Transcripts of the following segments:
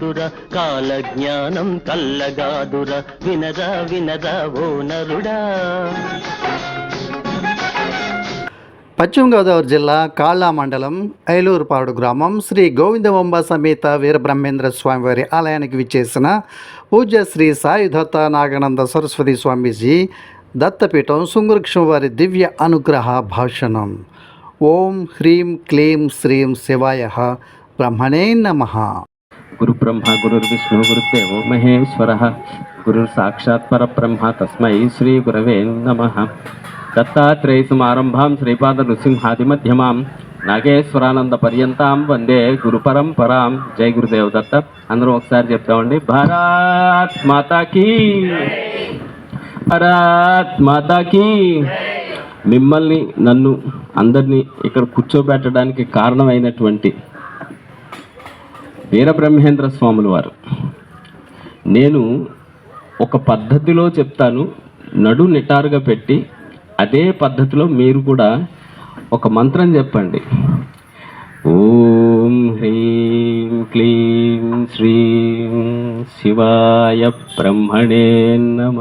పొల్లు కాల జ్ఞానం కల్లగాదుర వినరా వినరా ఓ నరుడా. పశ్చిమ గోదావరి జిల్లా కాళ్ళ మండలం ఐలూరుపాడు గ్రామం శ్రీ గోవిందవంబ సమేత వీరబ్రహ్మేంద్ర స్వామివారి ఆలయానికి విచ్చేసిన పూజ్య శ్రీ సాయుధత్త నాగానంద సరస్వతి స్వామీజీ దత్తపీఠం సుంగురుక్షం వారి దివ్య అనుగ్రహ భాషణం. ఓం హ్రీం క్లీం శ్రీం శివాయ బ్రహ్మణే నమః. గురుబ్రహ్మ గురుర్విష్ణు గురుదేవో మహేశ్వర గురు సాక్షాత్ పరబ్రహ్మ తస్మై శ్రీ గురవే నమ దత్తాత్రేయ సమారంభాం శ్రీపాద నృసింహాది మధ్యమాం నాగేశ్వరానంద పర్యంతాం వందే గురు పరంపరాం జై గురుదేవ్ దత్త అందరూ ఒకసారి చెప్తామండి భారత్ మాతాకి భారత్ మాతాకి మిమ్మల్ని నన్ను అందరినీ ఇక్కడ కూర్చోబెట్టడానికి కారణమైనటువంటి వీరబ్రహ్మేంద్ర స్వాములు వారు. నేను ఒక పద్ధతిలో చెప్తాను నడు నిటారుగా పెట్టి అదే పద్ధతిలో మీరు కూడా ఒక మంత్రం చెప్పండి. ఓం హ్రీం క్లీం శ్రీం శివాయ బ్రహ్మణే నమ.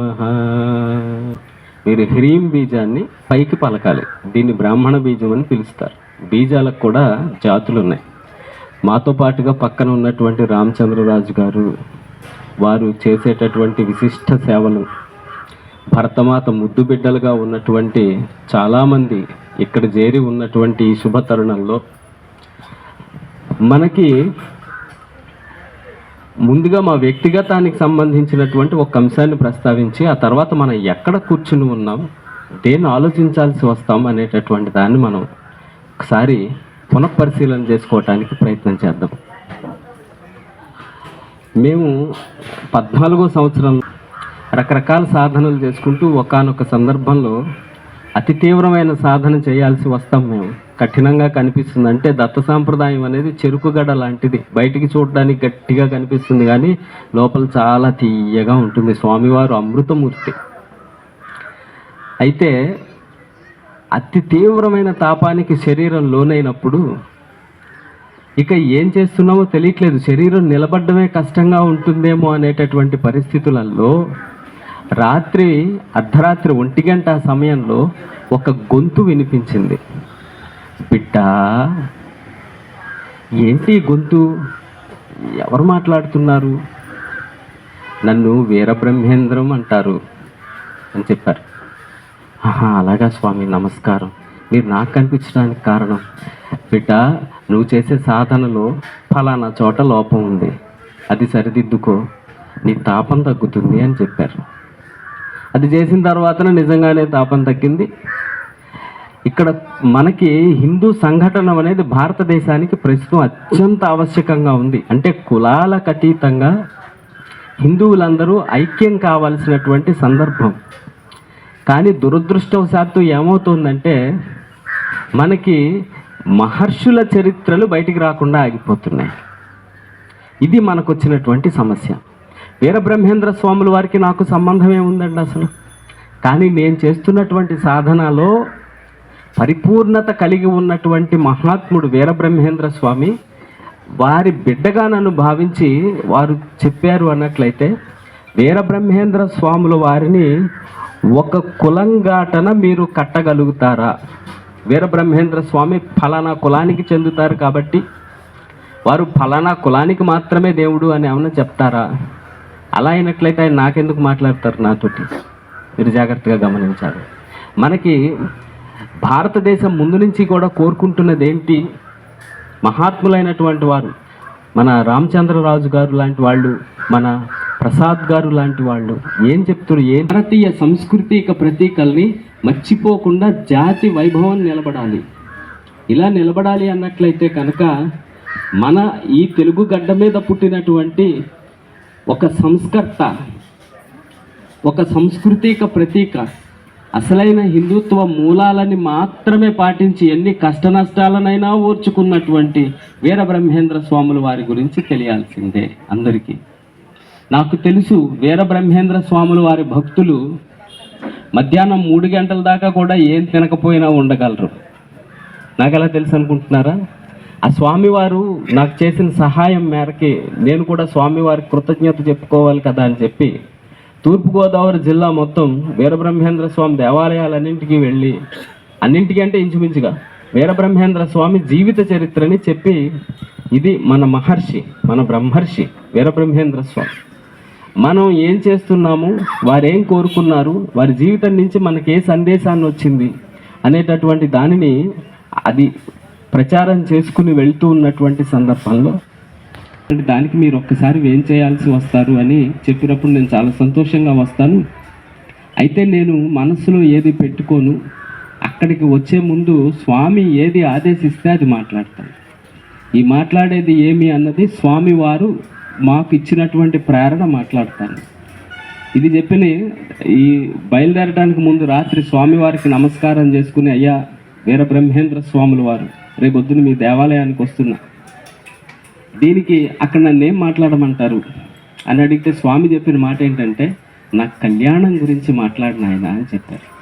మీరు హ్రీం బీజాన్ని పైకి పలకాలి. దీన్ని బ్రాహ్మణ బీజం అని పిలుస్తారు. బీజాలకు కూడా జాతులు ఉన్నాయి మాతో పాటుగా పక్కన ఉన్నటువంటి రామచంద్రరాజు గారు వారు చేసేటటువంటి విశిష్ట సేవలు భరతమాత ముద్దు బిడ్డలుగా ఉన్నటువంటి చాలామంది ఇక్కడ చేరి ఉన్నటువంటి ఈ శుభ తరుణంలో మనకి ముందుగా మా వ్యక్తిగతానికి సంబంధించినటువంటి ఒక అంశాన్ని ప్రస్తావించి ఆ తర్వాత మనం ఎక్కడ కూర్చుని ఉన్నాం దేన్ని ఆలోచించాల్సి వస్తాం అనేటటువంటి దాన్ని మనం ఒకసారి పునఃపరిశీలన చేసుకోవటానికి ప్రయత్నం చేద్దాం. మేము పద్నాలుగో సంవత్సరం రకరకాల సాధనలు చేసుకుంటూ ఒకానొక సందర్భంలో అతి తీవ్రమైన సాధన చేయాల్సి వస్తాం మేము. కఠినంగా కనిపిస్తుంది అంటే దత్త సాంప్రదాయం అనేది చెరుకుగడ లాంటిది. బయటికి చూడడానికి గట్టిగా కనిపిస్తుంది కానీ లోపల చాలా తీయగా ఉంటుంది. స్వామివారు అమృతమూర్తి. అయితే అతి తీవ్రమైన తాపానికి శరీరం లోనైనప్పుడు ఇక ఏం చేస్తున్నామో తెలియట్లేదు. శరీరం నిలబడమే కష్టంగా ఉంటుందేమో అనేటటువంటి పరిస్థితులలో రాత్రి అర్ధరాత్రి ఒంటి గంట సమయంలో ఒక గొంతు వినిపించింది. బిడ్డ ఏంటి గొంతు? ఎవరు మాట్లాడుతున్నారు? నన్ను వీరబ్రహ్మేంద్రం అంటారు అని చెప్పారు. ఆహా అలాగా స్వామి నమస్కారం. మీరు నాకు కనిపించడానికి కారణం? బిడ్డ నువ్వు చేసే సాధనలో ఫలానా చోట లోపం ఉంది. అది సరిదిద్దుకో. నీ తాపం తగ్గుతుంది అని చెప్పారు. అది చేసిన తర్వాతనే నిజంగానే తాపం తగ్గింది. ఇక్కడ మనకి హిందూ సంఘటన అనేది భారతదేశానికి ప్రస్తుతం అత్యంత ఆవశ్యకంగా ఉంది. అంటే కులాలకు అతీతంగా హిందువులందరూ ఐక్యం కావాల్సినటువంటి సందర్భం. కానీ దురదృష్టవశాత్తు ఏమవుతుందంటే మనకి మహర్షుల చరిత్రలు బయటికి రాకుండా ఆగిపోతున్నాయి. ఇది మనకు వచ్చినటువంటి సమస్య. వీరబ్రహ్మేంద్ర స్వాముల వారికి నాకు సంబంధం ఏముందండి అసలు. కానీ నేను చేస్తున్నటువంటి సాధనలో పరిపూర్ణత కలిగి ఉన్నటువంటి మహాత్ముడు వీరబ్రహ్మేంద్ర స్వామి వారి బిడ్డగా నన్ను భావించి వారు చెప్పారు అన్నట్లయితే వీరబ్రహ్మేంద్ర స్వాముల వారిని ఒక కులంగాటన మీరు కట్టగలుగుతారా? వీరబ్రహ్మేంద్ర స్వామి ఫలానా కులానికి చెందుతారు కాబట్టి వారు ఫలానా కులానికి మాత్రమే దేవుడు అని ఏమన్నా చెప్తారా? అలా అయినట్లయితే ఆయన నాకెందుకు మాట్లాడతారు నాతోటి? మీరు జాగ్రత్తగా గమనించాలి. మనకి భారతదేశం ముందు నుంచి కూడా కోరుకుంటున్నది ఏంటి? మహాత్ములైనటువంటి వారు మన రామచంద్రరాజు గారు లాంటి వాళ్ళు మన ప్రసాద్ గారు లాంటి వాళ్ళు ఏం చెప్తారు ఏ భారతీయ సంస్కృతిక ప్రతీకల్ని మర్చిపోకుండా జాతి వైభవం నిలబడాలి. ఇలా నిలబడాలి అన్నట్లయితే కనుక మన ఈ తెలుగు గడ్డ మీద పుట్టినటువంటి ఒక సంస్కర్త ఒక సంస్కృతిక ప్రతీక అసలైన హిందుత్వ మూలాలని మాత్రమే పాటించి ఎన్ని కష్ట నష్టాలనైనా ఓర్చుకున్నటువంటి వీరబ్రహ్మేంద్ర స్వాముల వారి గురించి తెలియాల్సిందే అందరికీ. నాకు తెలుసు వీరబ్రహ్మేంద్ర స్వాములు వారి భక్తులు మధ్యాహ్నం మూడు గంటల దాకా కూడా ఏం తినకపోయినా ఉండగలరు. నాకు ఎలా తెలుసు అనుకుంటున్నారా? ఆ స్వామివారు నాకు చేసిన సహాయం మేరకి నేను కూడా స్వామివారికి కృతజ్ఞత చెప్పుకోవాలి కదా అని చెప్పి తూర్పుగోదావరి జిల్లా మొత్తం వీరబ్రహ్మేంద్ర స్వామి దేవాలయాలన్నింటికి వెళ్ళి అన్నింటికంటే ఇంచుమించుగా వీరబ్రహ్మేంద్ర స్వామి జీవిత చరిత్రని చెప్పి ఇది మన మహర్షి మన బ్రహ్మర్షి వీరబ్రహ్మేంద్ర స్వామి. మనం ఏం చేస్తున్నాము? వారు ఏం కోరుకున్నారు? వారి జీవితం నుంచి మనకి ఏ సందేశాన్ని వచ్చింది అనేటటువంటి దానిని అది ప్రచారం చేసుకుని వెళ్తూ ఉన్నటువంటి సందర్భంలో దానికి మీరు ఒక్కసారి ఏం చేయాల్సి వస్తారు అని చెప్పినప్పుడు నేను చాలా సంతోషంగా వస్తాను. అయితే నేను మనసులో ఏది పెట్టుకోను? అక్కడికి వచ్చే ముందు స్వామి ఏది ఆదేశిస్తే అది మాట్లాడతాను. ఈ మాట్లాడేది ఏమి అన్నది స్వామి వారు మాకు ఇచ్చినటువంటి ప్రేరణ మాట్లాడతాను. ఇది చెప్పిన ఈ బయలుదేరడానికి ముందు రాత్రి స్వామివారికి నమస్కారం చేసుకుని అయ్యా వీర బ్రహ్మేంద్ర స్వాముల వారు రేపొద్దున మీ దేవాలయానికి వస్తున్నా. దీనికి అక్కడ నన్ను ఏం మాట్లాడమంటారు? అని అడిగితే స్వామి చెప్పిన మాట ఏంటంటే నా కళ్యాణం గురించి మాట్లాడిన ఆయన అని చెప్పారు.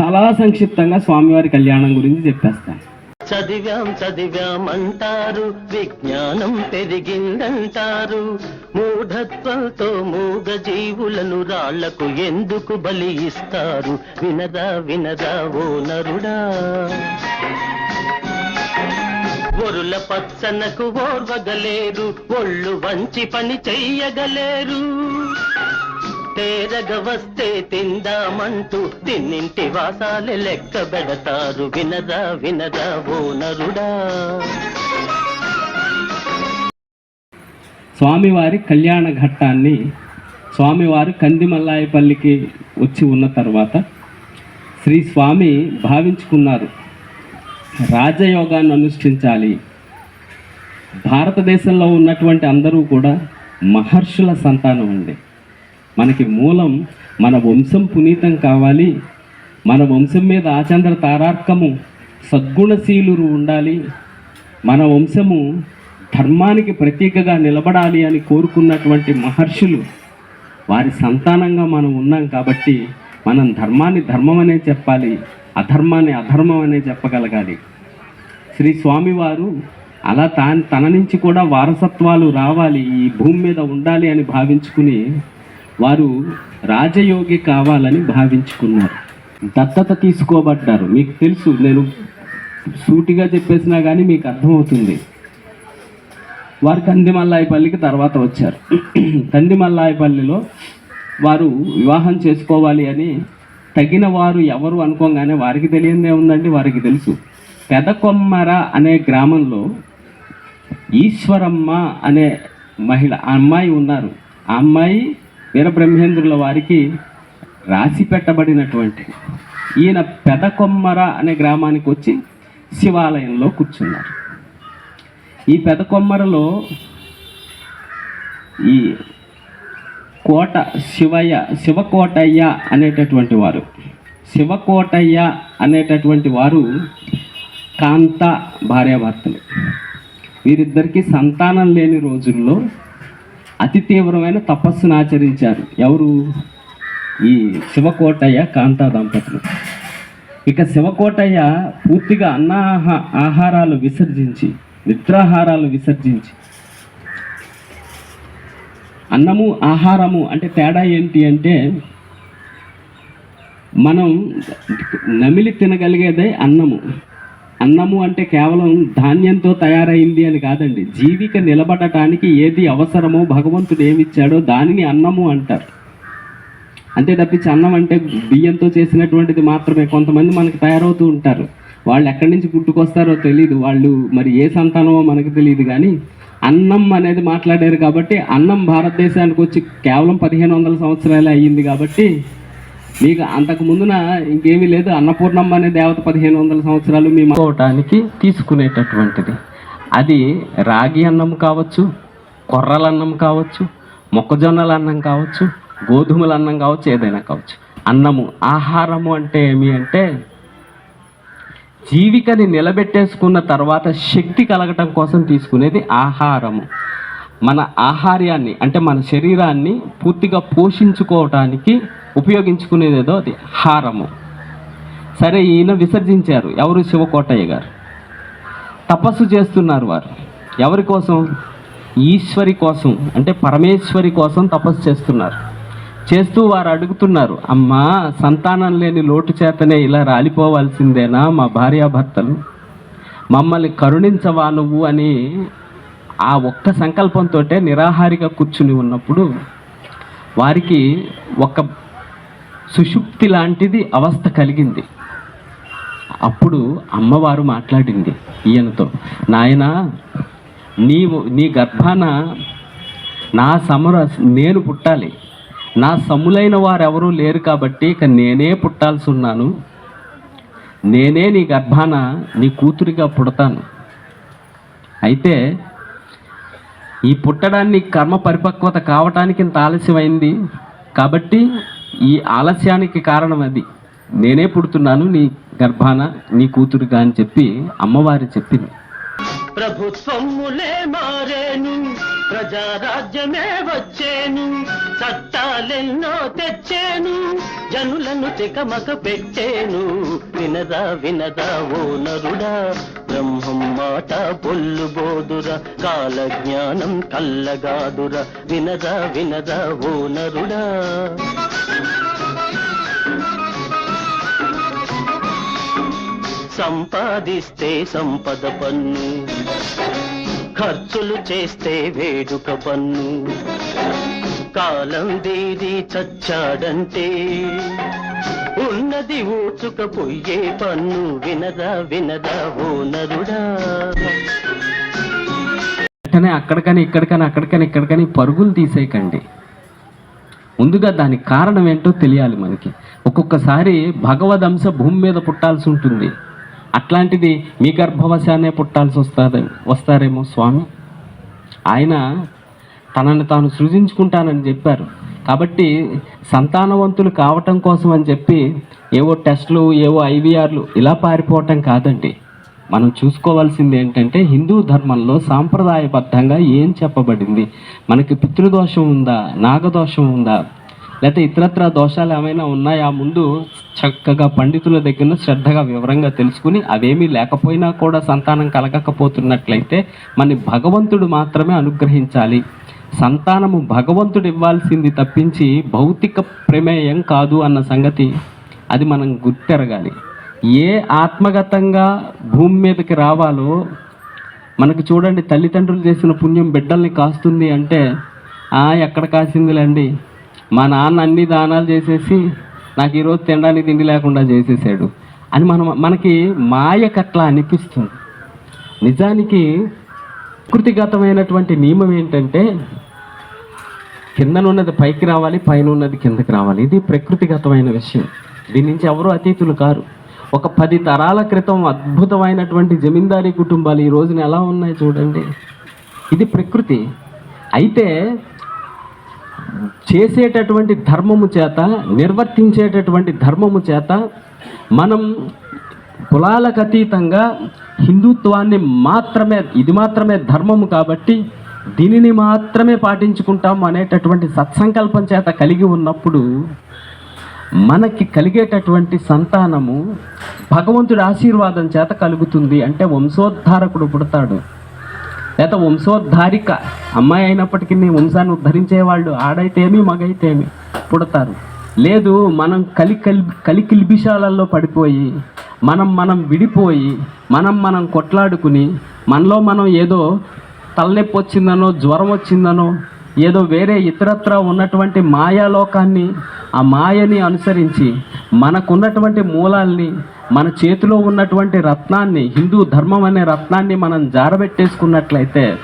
చాలా సంక్షిప్తంగా స్వామివారి కళ్యాణం గురించి చెప్పేస్తాను. చదివాం చదివాం అంటారు విజ్ఞానం పెరిగిందంటారు. మూఢత్వంతో మూగ జీవులను రాళ్ళకు ఎందుకు బలి ఇస్తారు? వినదా వినదా ఓ నరుడా. ఒరుల పచ్చనకు ఓర్వగలేరు. ఒళ్ళు వంచి పని చెయ్యగలేరు. తేరగ వస్తే తిందామంటూ తిన్నింటి వాసాలే లెక్క పెడతారు. వినదా వినదా ఓ నరుడా స్వామివారి కళ్యాణ ఘట్టాన్ని స్వామివారు కందిమల్లాయపల్లికి వచ్చి ఉన్న తర్వాత శ్రీ స్వామి భావించుకున్నారు. రాజయోగాన్ని అనుష్ఠించాలి. భారతదేశంలో ఉన్నటువంటి అందరూ కూడా మహర్షుల సంతానం అండి. మనకి మూలం మన వంశం పునీతం కావాలి. మన వంశం మీద ఆచంద్ర తారార్కము సద్గుణశీలురు ఉండాలి. మన వంశము ధర్మానికి ప్రతీకగా నిలబడాలి అని కోరుకున్నటువంటి మహర్షులు వారి సంతానంగా మనం ఉన్నాం కాబట్టి మనం ధర్మాన్ని ధర్మం అనే చెప్పాలి అధర్మాన్ని అధర్మం అనే చెప్పగలగాలి. శ్రీ స్వామివారు అలా తా తన నుంచి కూడా వారసత్వాలు రావాలి ఈ భూమి మీద ఉండాలి అని భావించుకుని వారు రాజయోగి కావాలని భావించుకున్నారు. దత్తత తీసుకోబడ్డారు. మీకు తెలుసు నేను సూటిగా చెప్పేసినా కానీ మీకు అర్థమవుతుంది. వారు కందిమల్లాయపల్లికి తర్వాత వచ్చారు. కందిమల్లాయపల్లిలో వారు వివాహం చేసుకోవాలి అని తగిన వారు ఎవరు అనుకోగానే వారికి తెలియదే ఉందండి వారికి తెలుసు. పెదకొమ్మర అనే గ్రామంలో ఈశ్వరమ్మ అనే మహిళ అమ్మాయి ఉన్నారు. ఆ అమ్మాయి వీరబ్రహ్మేంద్రుల వారికి రాసి పెట్టబడినటువంటి ఈయన పెదకొమ్మర అనే గ్రామానికి వచ్చి శివాలయంలో కూర్చున్నారు. ఈ పెదకొమ్మరలో ఈ కోట శివయ్య శివకోటయ్య అనేటటువంటి వారు శివకోటయ్య అనేటటువంటి వారు కాంత భార్యాభర్తలు. వీరిద్దరికీ సంతానం లేని రోజుల్లో అతి తీవ్రమైన తపస్సును ఆచరించారు. ఎవరు? ఈ శివకోటయ్య కాంతా దంపతులు. ఇక శివకోటయ్య పూర్తిగా అన్నాహ ఆహారాలు విసర్జించి నిద్రాహారాలు విసర్జించి అన్నము ఆహారము అంటే తేడా ఏంటి అంటే మనం నమిలి తినగలిగేదే అన్నము. అన్నము అంటే కేవలం ధాన్యంతో తయారైంది అని కాదండి. జీవిక నిలబడటానికి ఏది అవసరమో భగవంతుడు ఏమిచ్చాడో దానిని అన్నము అంటారు. అంతే తప్పించి అన్నం అంటే బియ్యంతో చేసినటువంటిది మాత్రమే. కొంతమంది మనకి తయారవుతూ ఉంటారు. వాళ్ళు ఎక్కడి నుంచి పుట్టుకొస్తారో తెలియదు వాళ్ళు మరి ఏ సంతానమో మనకు తెలియదు కానీ అన్నం అనేది మాట్లాడారు కాబట్టి అన్నం భారతదేశానికి వచ్చి కేవలం పదిహేను వందల సంవత్సరాలే అయ్యింది కాబట్టి మీకు అంతకు ముందున ఇంకేమీ లేదు. అన్నపూర్ణమ్మ అనే దేవత పదిహేను వందల సంవత్సరాలు మేము అవటానికి తీసుకునేటటువంటిది. అది రాగి అన్నం కావచ్చు కొర్రల అన్నం కావచ్చు మొక్కజొన్నల అన్నం కావచ్చు గోధుమల అన్నం కావచ్చు ఏదైనా కావచ్చు. అన్నము ఆహారము అంటే ఏమి అంటే జీవికని నిలబెట్టేసుకున్న తర్వాత శక్తి కలగటం కోసం తీసుకునేది ఆహారము. మన ఆహార్యాన్ని అంటే మన శరీరాన్ని పూర్తిగా పోషించుకోవటానికి ఉపయోగించుకునేది ఏదో అది హారము. సరే ఈయన విసర్జించారు. ఎవరు శివకోటయ్య గారు? తపస్సు చేస్తున్నారు వారు. ఎవరి కోసం? ఈశ్వరి కోసం. అంటే పరమేశ్వరి కోసం తపస్సు చేస్తున్నారు. చేస్తూ వారు అడుగుతున్నారు అమ్మా సంతానం లేని లోటు చేతనే ఇలా రాలిపోవాల్సిందేనా మా భార్యాభర్తలు? మమ్మల్ని కరుణించవా నువ్వు? అని ఆ ఒక్క సంకల్పంతో నిరాహారిగా కూర్చుని ఉన్నప్పుడు వారికి ఒక సుషుప్తి లాంటిది అవస్థ కలిగింది. అప్పుడు అమ్మవారు మాట్లాడింది ఈయనతో నాయన నీవు నీ గర్భాన నా సమర నేను పుట్టాలి. నా సములైన వారు ఎవరూ లేరు కాబట్టి ఇక నేనే పుట్టాల్సి ఉన్నాను. నేనే నీ గర్భాన నీ కూతురిగా పుడతాను. అయితే ఈ పుట్టడాన్ని కర్మ పరిపక్వత కావటానికి ఇంత ఆలస్యమైంది? కాబట్టి ఈ ఆలస్యానికి కారణం అది. నేనే పుడుతున్నాను నీ గర్భాన నీ కూతురుగా అని చెప్పి అమ్మవారి చెప్పింది. ప్రభుత్వములే మారేను ప్రజారాజ్యమే వచ్చేను చట్టాలెన్నో తెచ్చేను జనులను తికమక పెట్టేను. వినదా వినదా ఓ నరుడా బ్రహ్మం మాట పొల్లు బోదురా కాల జ్ఞానం కల్లగాదుర. వినదా వినదా ఓ నరుడా. సంపాదిస్తే సంపద పన్ను ఖర్చులు చేస్తే వేడుక పన్ను కాలం దీది చచ్చాడంటే ఉన్నది ఊచుకపోయే పన్ను. వినదా వినదా ఓ నరుడా. వెంటనే అక్కడికని ఇక్కడికని అక్కడికని ఇక్కడికని పరుగులు తీసేయకండి. ముందుగా దానికి కారణం ఏంటో తెలియాలి మనకి. ఒక్కొక్కసారి భగవద్ అంశ భూమి మీద పుట్టాల్సి ఉంటుంది. అట్లాంటిది మీ గర్భవశానే పుట్టాల్సి వస్తుంది వస్తారేమో స్వామి. ఆయన తనని తాను సృజించుకుంటానని చెప్పారు. కాబట్టి సంతానవంతులు కావటం కోసం అని చెప్పి ఏవో టెస్టులు ఏవో ఐవీఆర్లు ఇలా పారిపోవటం కాదండి. మనం చూసుకోవాల్సింది ఏంటంటే హిందూ ధర్మంలో సాంప్రదాయబద్ధంగా ఏం చెప్పబడింది? మనకి పితృదోషం ఉందా? నాగదోషం ఉందా? లేకపోతే ఇతరత్ర దోషాలు ఏమైనా ఉన్నాయా ముందు చక్కగా పండితుల దగ్గర శ్రద్ధగా వివరంగా తెలుసుకుని అవేమీ లేకపోయినా కూడా సంతానం కలగకపోతున్నట్లయితే మన భగవంతుడు మాత్రమే అనుగ్రహించాలి. సంతానము భగవంతుడు ఇవ్వాల్సింది తప్పించి భౌతిక ప్రమేయం కాదు అన్న సంగతి అది మనం గుర్తెరగాలి. ఏ ఆత్మగతంగా భూమి మీదకి రావాలో మనకు చూడండి తల్లిదండ్రులు చేసిన పుణ్యం బిడ్డల్ని కాస్తుంది అంటే ఎక్కడ కాసిందిలేండి? మా నాన్న అన్ని దానాలు చేసేసి నాకు ఈరోజు తినడానికి తిండి లేకుండా చేసేసాడు. అని మనం మనకి మాయకట్లా అనిపిస్తుంది. నిజానికి కృతిగతమైనటువంటి నియమం ఏంటంటే కిందనున్నది పైకి రావాలి పైన ఉన్నది కిందకి రావాలి. ఇది ప్రకృతిగతమైన విషయం. దీని నుంచి ఎవరు అతీతులు కారు. ఒక పది తరాల క్రితం అద్భుతమైనటువంటి జమీందారీ కుటుంబాలు ఈ రోజున ఎలా ఉన్నాయి చూడండి. ఇది ప్రకృతి. అయితే చేసేటటువంటి ధర్మము చేత నిర్వర్తించేటటువంటి ధర్మము చేత మనం కులాలకు అతీతంగా హిందుత్వాన్ని మాత్రమే ఇది మాత్రమే ధర్మము కాబట్టి దీనిని మాత్రమే పాటించుకుంటాం అనేటటువంటి సత్సంకల్పం చేత కలిగి ఉన్నప్పుడు మనకి కలిగేటటువంటి సంతానము భగవంతుడి ఆశీర్వాదం చేత కలుగుతుంది. అంటే వంశోద్ధారకుడు పుడతాడు. లేదా వంశోద్ధారిక. అమ్మాయి అయినప్పటికీ నీ వంశాన్ని ఉద్ధరించేవాళ్ళు ఆడైతేమి మగైతేమి పుడతారు. లేదు మనం కలి కలి కలికిల్బిషాలలో పడిపోయి మనం మనం విడిపోయి మనం మనం కొట్లాడుకుని మనలో మనం ఏదో తలనొప్పి వచ్చిందనో జ్వరం వచ్చిందనో ఏదో వేరే ఇతరత్ర ఉన్నటువంటి మాయాలోకాన్ని ఆ మాయని అనుసరించి మనకున్నటువంటి మూలాల్ని మన చేతిలో ఉన్నటువంటి రత్నాన్ని హిందూ ధర్మం అనే రత్నాన్ని మనం జారబెట్టేసుకున్నట్లయితే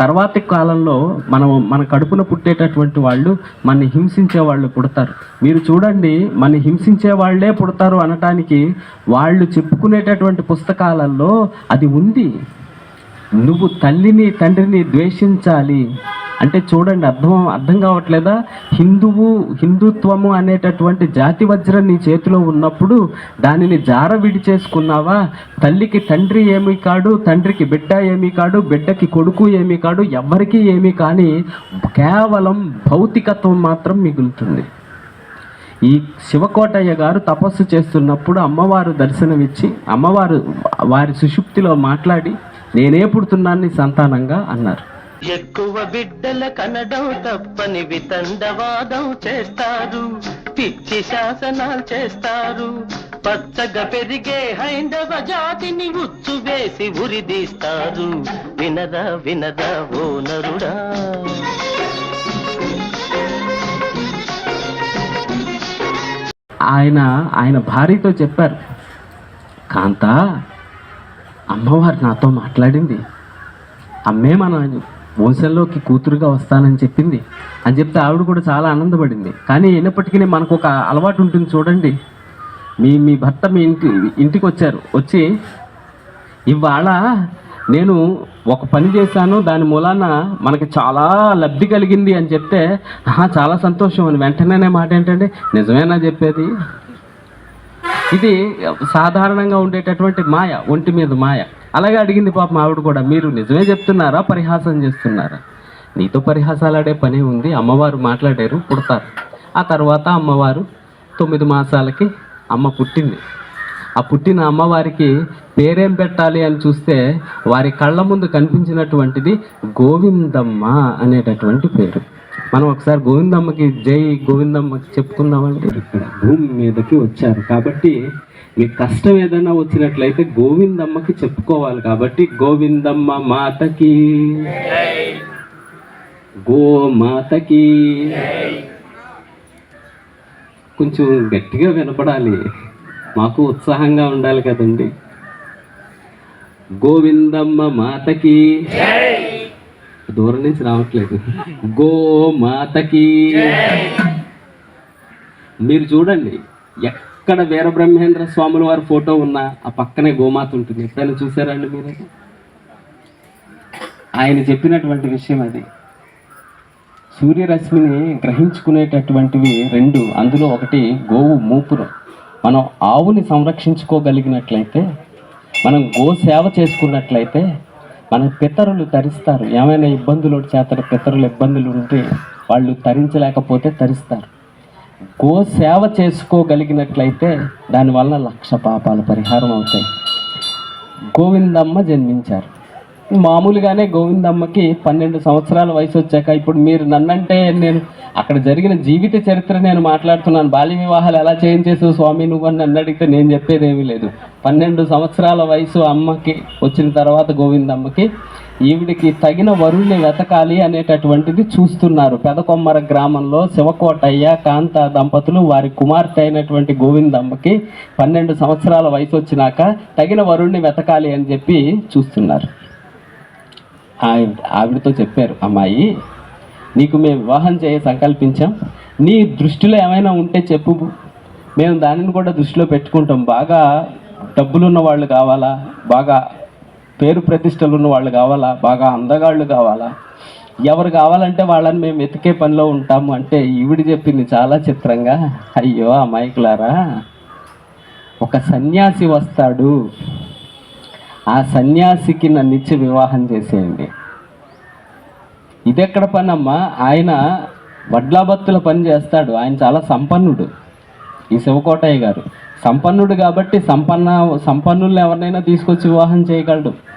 తర్వాతి కాలంలో మనం మన కడుపున పుట్టేటటువంటి వాళ్ళు మన హింసించే వాళ్ళు పుడతారు. మీరు చూడండి మన హింసించే వాళ్ళే పుడతారు అనటానికి వాళ్ళు చెప్పుకునేటటువంటి పుస్తకాలలో అది ఉంది. నువ్వు తల్లిని తండ్రిని ద్వేషించాలి అంటే చూడండి అర్థం అర్థం కావట్లేదా? హిందువు హిందుత్వము అనేటటువంటి జాతి వజ్రం నీ చేతిలో ఉన్నప్పుడు దానిని జార విడిచేసుకున్నావా? తల్లికి తండ్రి ఏమీ కాడు తండ్రికి బిడ్డ ఏమీ కాడు బిడ్డకి కొడుకు ఏమీ కాడు ఎవ్వరికీ ఏమీ కానీ కేవలం భౌతికత్వం మాత్రం మిగులుతుంది. ఈ శివకోటయ్య గారు తపస్సు చేస్తున్నప్పుడు అమ్మవారు దర్శనమిచ్చి అమ్మవారు వారి సుషుప్తిలో మాట్లాడి నేనే పుడుతున్నాన్ని సంతానంగా అన్నారు. ఎక్కువ బిడ్డల కనడం తప్పని వితండవాదం చేస్తారు. పిచ్చి శాసనాలు చేస్తారు. పచ్చగా పెరిగే హైందవ జాతిని ఉచ్చు వేసి ఉరిదీస్తారు. వినదా వినదా ఓ నరుడా. ఆయన ఆయన భార్యతో చెప్పారు. కాంత అమ్మవారు నాతో మాట్లాడింది. అమ్మే మన మోసల్లోకి కూతురుగా వస్తానని చెప్పింది. అని చెప్తే ఆవిడ కూడా చాలా ఆనందపడింది. కానీ అయినప్పటికీ మనకు ఒక అలవాటు ఉంటుంది చూడండి. మీ మీ భర్త మీ ఇంటి ఇంటికి వచ్చారు. వచ్చి ఇవాళ నేను ఒక పని చేశాను. దాని మూలాన మనకి చాలా లబ్ధి కలిగింది అని చెప్తే "ఆహా, చాలా సంతోషం అని వెంటనే మాట ఏంటంటే నిజమేనా చెప్పేది? ఇది సాధారణంగా ఉండేటటువంటి మాయ ఒంటి మీద మాయ. అలాగే అడిగింది పాపం ఆవిడ కూడా మీరు నిజమే చెప్తున్నారా? పరిహాసం చేస్తున్నారా? నీతో పరిహాసాలు ఆడే పని ఉంది. అమ్మవారు మాట్లాడారు పుడతారు. ఆ తర్వాత అమ్మవారు తొమ్మిది మాసాలకి అమ్మ పుట్టింది. ఆ పుట్టిన అమ్మవారికి పేరేం పెట్టాలి అని చూస్తే వారి కళ్ళ ముందు కనిపించినటువంటిది గోవిందమ్మ అనేటటువంటి పేరు. మనం ఒకసారి గోవిందమ్మకి జై గోవిందమ్మకి చెప్పుకుందామండి. భూమి మీదకి వచ్చారు కాబట్టి మీకు కష్టం ఏదైనా వచ్చినట్లయితే గోవిందమ్మకి చెప్పుకోవాలి కాబట్టి గోవిందమ్మ మాతకి. గో మాతకి. కొంచెం గట్టిగా వినపడాలి. మాకు ఉత్సాహంగా ఉండాలి కదండి. గోవిందమ్మ మాతకి. దూరం నుంచి రావట్లేదు. గో మాతకి. మీరు చూడండి ఎక్కడ వీరబ్రహ్మేంద్ర స్వాముల వారి ఫోటో ఉన్నా ఆ పక్కనే గోమాత ఉంటుంది. ఎప్పుడైనా చూసారండి మీరు? ఆయన చెప్పినటువంటి విషయం అది. సూర్యరశ్మిని గ్రహించుకునేటటువంటివి రెండు. అందులో ఒకటి గోవు మూపురం. మనం ఆవుని సంరక్షించుకోగలిగినట్లయితే మనం గో సేవ చేసుకున్నట్లయితే మన పితరులు తరిస్తారు. ఏమైనా ఇబ్బందులు చేత పితరులు ఇబ్బందులు ఉంటే వాళ్ళు తరించలేకపోతే తరిస్తారు. గో సేవ చేసుకోగలిగినట్లయితే దానివల్ల లక్ష పాపాలు పరిహారం అవుతాయి. గోవిందమ్మ జన్మించారు. మామూలుగానే గోవిందమ్మకి పన్నెండు సంవత్సరాల వయసు వచ్చాక ఇప్పుడు మీరు నన్నంటే నేను అక్కడ జరిగిన జీవిత చరిత్ర నేను మాట్లాడుతున్నాను. బాల్య వివాహాలు ఎలా చేయించేసావు స్వామి నువ్వు అని నన్ను అడిగితే నేను చెప్పేది ఏమీ లేదు. పన్నెండు సంవత్సరాల వయసు అమ్మకి వచ్చిన తర్వాత గోవిందమ్మకి ఈవిడికి తగిన వరుణ్ణి వెతకాలి అనేటటువంటిది చూస్తున్నారు. పెదకొమ్మర గ్రామంలో శివకోటయ్య కాంత దంపతులు వారి కుమార్తె అయినటువంటి గోవిందమ్మకి పన్నెండు సంవత్సరాల వయసు వచ్చినాక తగిన వరుణ్ణి వెతకాలి అని చెప్పి చూస్తున్నారు. ఆవిడ ఆవిడతో చెప్పారు అమ్మాయి నీకు మేము వివాహం చేయ సంకల్పించాం. నీ దృష్టిలో ఏమైనా ఉంటే చెప్పు. మేము దానిని కూడా దృష్టిలో పెట్టుకుంటాం. బాగా డబ్బులున్న వాళ్ళు కావాలా? బాగా పేరు ప్రతిష్టలు ఉన్న వాళ్ళు కావాలా? బాగా అందగాళ్ళు కావాలా? ఎవరు కావాలంటే వాళ్ళని మేము వెతికే పనిలో ఉంటాము అంటే ఈవిడ చెప్పింది చాలా చిత్రంగా. అయ్యో అమాయకులారా. ఒక సన్యాసి వస్తాడు. ఆ సన్యాసికి నన్ను ఇచ్చి వివాహం చేసేయండి. ఇదెక్కడ పనమ్మా? పని అమ్మా ఆయన వడ్లాబత్తుల పని చేస్తాడు. ఆయన చాలా సంపన్నుడు. ఈ శివకోటయ్య గారు. సంపన్నుడు కాబట్టి సంపన్న సంపన్నుల్ని ఎవరినైనా తీసుకొచ్చి వివాహం చేయగలడు.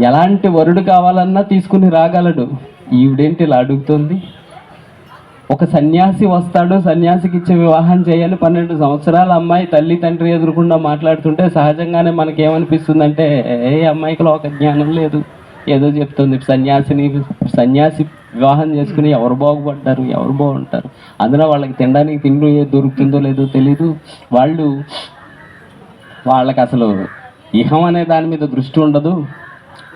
ఎలాంటి వరుడు కావాలన్నా తీసుకుని రాగలడు. ఈవిడేంటి ఇలా అడుగుతుంది? ఒక సన్యాసి వస్తాడు సన్యాసికి ఇచ్చే వివాహం చేయాలి. పన్నెండు సంవత్సరాల అమ్మాయి తల్లి తండ్రి ఎదురుకుండా మాట్లాడుతుంటే సహజంగానే మనకేమనిపిస్తుందంటే ఏ అమ్మాయికి ఒక జ్ఞానం లేదు. ఏదో చెప్తుంది సన్యాసిని సన్యాసి వివాహం చేసుకుని ఎవరు బాగుపడ్డారు ఎవరు బాగుంటారు. అందులో వాళ్ళకి తినడానికి తిండి దొరుకుతుందో లేదో తెలీదు. వాళ్ళు వాళ్ళకి అసలు ఇహం అనే దాని మీద దృష్టి ఉండదు.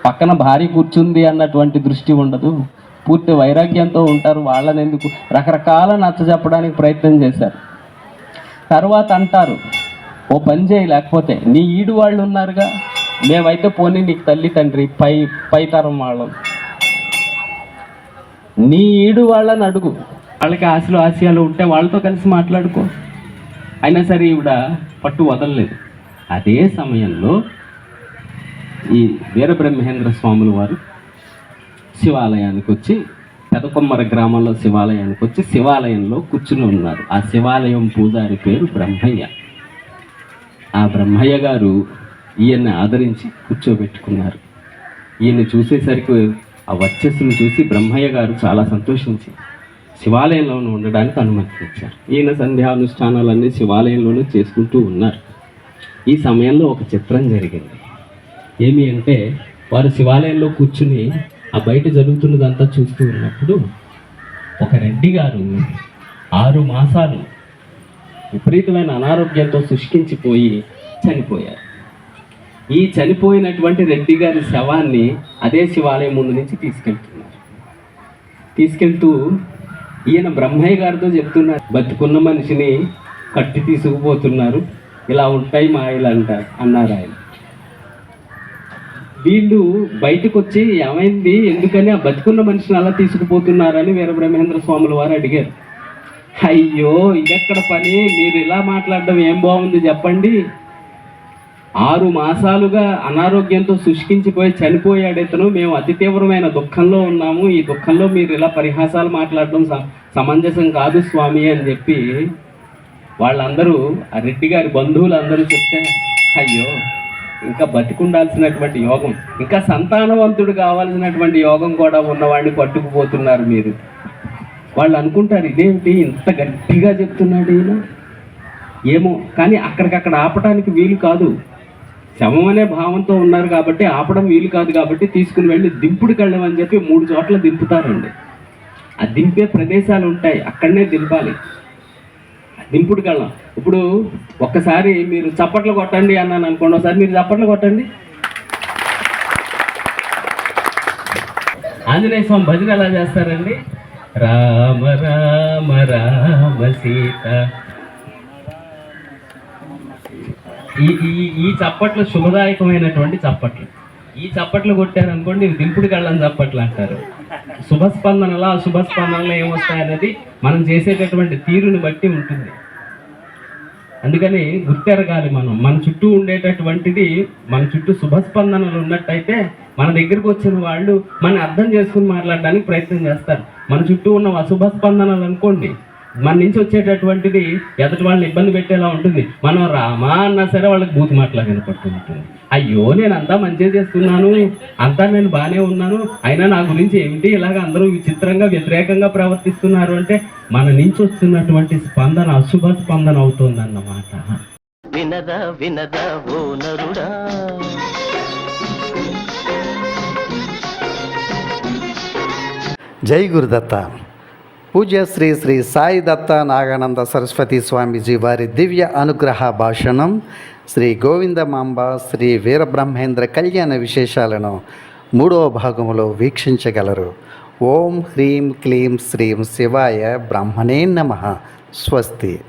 పక్కన భార్య కూర్చుంది అన్నటువంటి దృష్టి ఉండదు. పూర్తి వైరాగ్యంతో ఉంటారు. వాళ్ళని ఎందుకు రకరకాల నచ్చ చెప్పడానికి ప్రయత్నం చేశారు. తర్వాత అంటారు ఓ పని చేయి లేకపోతే నీ ఈడు వాళ్ళు ఉన్నారుగా. మేమైతే పోనీ నీకు తల్లి తండ్రి పై పై తరం వాళ్ళం. నీ ఈడు వాళ్ళని అడుగు. వాళ్ళకి ఆశలు ఆశయాలు ఉంటే వాళ్ళతో కలిసి మాట్లాడుకో. అయినా సరే ఈవిడ పట్టు వదలలేదు. అదే సమయంలో ఈ వీరబ్రహ్మేంద్ర స్వాముల వారు శివాలయానికి వచ్చి పెదకొమ్మర గ్రామంలో శివాలయానికి వచ్చి శివాలయంలో కూర్చుని ఉన్నారు. ఆ శివాలయం పూజారి పేరు బ్రహ్మయ్య. ఆ బ్రహ్మయ్య గారు ఈయన్ని ఆదరించి కూర్చోబెట్టుకున్నారు. ఈయన్ని చూసేసరికి ఆ వర్చస్సును చూసి బ్రహ్మయ్య గారు చాలా సంతోషించి శివాలయంలోనే ఉండడానికి అనుమతించారు ఈయన సంధ్యానుష్ఠానాలన్నీ శివాలయంలోనే చేసుకుంటూ ఉన్నారు. ఈ సమయంలో ఒక చిత్రం జరిగింది. ఏమి అంటే వారు శివాలయంలో కూర్చుని ఆ బయట జరుగుతున్నదంతా చూస్తూ ఉన్నప్పుడు ఒక రెడ్డి గారు ఆరు మాసాలు విపరీతమైన అనారోగ్యంతో శుష్కించిపోయి చనిపోయారు. ఈ చనిపోయినటువంటి రెడ్డి గారి శవాన్ని అదే శివాలయం ముందు నుంచి తీసుకెళ్తున్నారు. తీసుకెళ్తూ ఈయన బ్రహ్మయ్య గారితో చెప్తున్నారు బతుకున్న మనిషిని కట్టి తీసుకుపోతున్నారు. ఇలా ఉంటాయి మాయలు అంటారు అన్నారు ఆయన. వీళ్ళు బయటకు వచ్చి ఏమైంది? ఎందుకని ఆ బతుకున్న మనిషిని అలా తీసుకుపోతున్నారని వీరబ్రహ్మేంద్ర స్వాముల వారు అడిగారు. అయ్యో ఇదెక్కడ పని? మీరు ఇలా మాట్లాడడం ఏం బాగుంది చెప్పండి. ఆరు మాసాలుగా అనారోగ్యంతో శుష్కించిపోయి చనిపోయాడు ఇతను. మేము అతి తీవ్రమైన దుఃఖంలో ఉన్నాము. ఈ దుఃఖంలో మీరు ఇలా పరిహాసాలు మాట్లాడడం స- సమంజసం కాదు స్వామి అని చెప్పి వాళ్ళందరూ ఆ రెడ్డి గారి బంధువులు అందరూ చెప్తే అయ్యో ఇంకా బతికుండాల్సినటువంటి యోగం ఇంకా సంతానవంతుడు కావాల్సినటువంటి యోగం కూడా ఉన్నవాడిని పట్టుకుపోతున్నారు మీరు. వాళ్ళు అనుకుంటారు ఇదేమిటి ఇంత గట్టిగా చెప్తున్నాడు ఈయన? ఏమో కానీ అక్కడికక్కడ ఆపటానికి వీలు కాదు. శవం అనే భావంతో ఉన్నారు కాబట్టి ఆపడం వీలు కాదు కాబట్టి తీసుకుని వెళ్ళి దింపుడు కళ్ళమని చెప్పి మూడు చోట్ల దింపుతారండి. ఆ దింపే ప్రదేశాలు ఉంటాయి అక్కడనే దింపాలి. దింపుడు కళ్ళం. ఇప్పుడు ఒక్కసారి మీరు చప్పట్లు కొట్టండి అన్నాను అనుకోండి ఒకసారి మీరు చప్పట్లు కొట్టండి. ఆంజనేయ స్వామి భజన ఎలా చేస్తారండి? రామ రామ రామ సీత. ఈ ఈ ఈ చప్పట్లు శుభదాయకమైనటువంటి చప్పట్లు. ఈ చప్పట్లు కొట్టారనుకోండి దింపుడు కళ్ళని చప్పట్లు అంటారు. శుభస్పందనలో అశుభ స్పందనలు ఏమొస్తాయన్నది మనం చేసేటటువంటి తీరుని బట్టి ఉంటుంది. అందుకని గుర్తెరగాలి మనం. మన చుట్టూ ఉండేటటువంటిది మన చుట్టూ శుభస్పందనలు ఉన్నట్టయితే మన దగ్గరకు వచ్చిన వాళ్ళు మన అర్థం చేసుకుని మాట్లాడడానికి ప్రయత్నం చేస్తారు. మన చుట్టూ ఉన్న అశుభ స్పందనలు అనుకోండి మన నుంచి వచ్చేటటువంటిది ఎదుటి వాళ్ళని ఇబ్బంది పెట్టేలా ఉంటుంది. మనం రామా అన్నా సరే వాళ్ళకి బూతు మాటలా కనపడుతూ ఉంటుంది. అయ్యో నేను అంతా మంచిగా చేస్తున్నాను. అంతా నేను బాగానే ఉన్నాను. అయినా నా గురించి ఏమిటి ఇలాగ అందరూ విచిత్రంగా వ్యతిరేకంగా ప్రవర్తిస్తున్నారు అంటే మన నుంచి వస్తున్నటువంటి స్పందన అశుభ స్పందన అవుతుందన్నమాట. ఓ నరుడా. జై గురుదత్త. పూజ్య శ్రీ శ్రీ సాయి దత్త నాగానంద సరస్వతి స్వామీజీ వారి దివ్య అనుగ్రహ భాషణం శ్రీ గోవిందమాంబ శ్రీ వీరబ్రహ్మేంద్ర కళ్యాణ విశేషాలను మూడవ భాగంలో వీక్షించగలరు. ఓం హ్రీం క్లీం శ్రీం శివాయ బ్రహ్మణే నమ. స్వస్తి.